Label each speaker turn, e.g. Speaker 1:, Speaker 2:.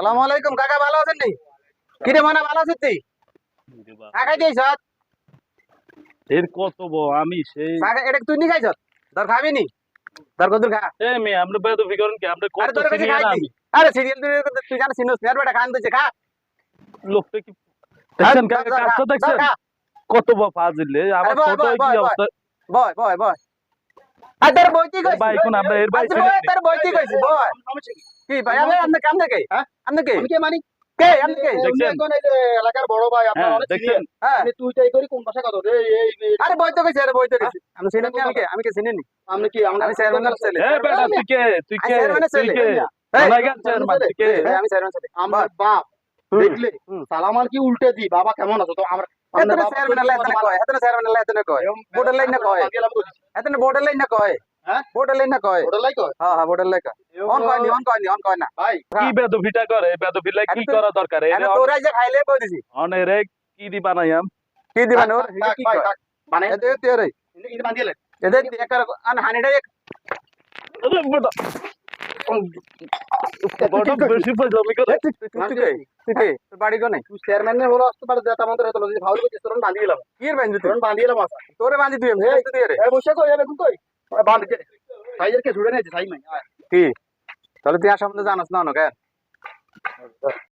Speaker 1: সালাম আলাইকুম কাকা ভালো আছেন নি? কিরে মনে ভালো আছিস তুই? কাকা দিয়েছ
Speaker 2: এর কত বড় আমি সেই
Speaker 1: কাকা এটা তুই নি খাইছ তোর খাবি নি? তোর কদুর খা
Speaker 2: এ মেয়ে আমরা বেদবি করেন কি? আমরা কত
Speaker 1: তোর কাছে
Speaker 2: senior
Speaker 1: আরে সিরিয়াল তুই তুই জানিস সিনোস নেয়ার বেটা খান দিছে খা।
Speaker 2: লোকটা কি দেখছেন
Speaker 1: ধর, ধর,
Speaker 2: কাজটা দেখছেন? কত বড় ফাজিল আমার ছোট কি অবস্থা?
Speaker 1: বয় বয় বয়। আর তোর বইতি কইছি?
Speaker 2: ভাই কোন আমরা এর ভাই
Speaker 1: বয়, বইতি কইছি? বয় কি? ভাই আমি আপনি কাম দেখে
Speaker 3: হ্যাঁ?
Speaker 1: আপনি কে
Speaker 3: আমি কে মানি
Speaker 1: কে আপনি কে?
Speaker 2: দেখছেন?
Speaker 3: এই এলাকার বড় ভাই আপনার
Speaker 2: হ্যাঁ
Speaker 3: অনেক
Speaker 2: দেখছেন?
Speaker 1: হ্যাঁ।
Speaker 3: আপনি তুই তাই করি কোন ভাষা কথা এই এই
Speaker 1: আরে বইতে কইছি আরে বইতে কইছি। আমি চিনি নি, আমি কে? আমি কে চিনি নি
Speaker 3: আপনি কি আমরা
Speaker 1: আমি চেয়ারম্যানের ছেলে।
Speaker 2: এ বেটা তুই কে? তুই
Speaker 1: আমি
Speaker 2: কে? তুই কে? চেয়ারম্যান
Speaker 1: আমি চেয়ারম্যান ছেলে।
Speaker 3: আমার বাপ। দেখলে
Speaker 1: হুম।
Speaker 3: সালামান কি উল্টে দি বাবা কেমন আছো তো আমরা
Speaker 1: এতনে কয় এতনে আল্লাহ এতনে কয় বোর্ডের লাইন না কয় এতনে বোর্ডের লাইন না কয়
Speaker 3: হ্যাঁ?
Speaker 1: বোর্ডের লাইন না কয়
Speaker 3: কয়
Speaker 1: হ্যাঁ হ্যাঁ বোর্ডের লাইন কয় অন কয় নি অন কয় নি অন কয় না
Speaker 3: ভাই
Speaker 2: কি বেদবিটা করে বেদবি লাই কি করা দরকার
Speaker 1: তোরা যে খাইলে কই দিছি
Speaker 2: কি দি বানাইয়াম
Speaker 1: কি দিবা নোর কি
Speaker 3: ভাই,
Speaker 1: কয়
Speaker 3: কাক, মানে ইনি
Speaker 1: হানিটা এক
Speaker 2: আরে বেশি করে।
Speaker 1: তুই বাড়ি কোনে?
Speaker 3: চেয়ারম্যান নে হলো আসতে পারে যেটা আমাদের হতো যদি ভাউল করছিস
Speaker 1: কি এর বাইন্দু তুই
Speaker 3: তোর বান্ধি গেলাম আসা
Speaker 1: তোরে বাঁধি তুই আমি তুই তুই রে।
Speaker 3: এই বসে কই যাবে কই। বান্ধ দে সাইজের কে জুড়ে নেছে সাই মাই
Speaker 1: কি? তাহলে তুই আসার মধ্যে জানাস না কেন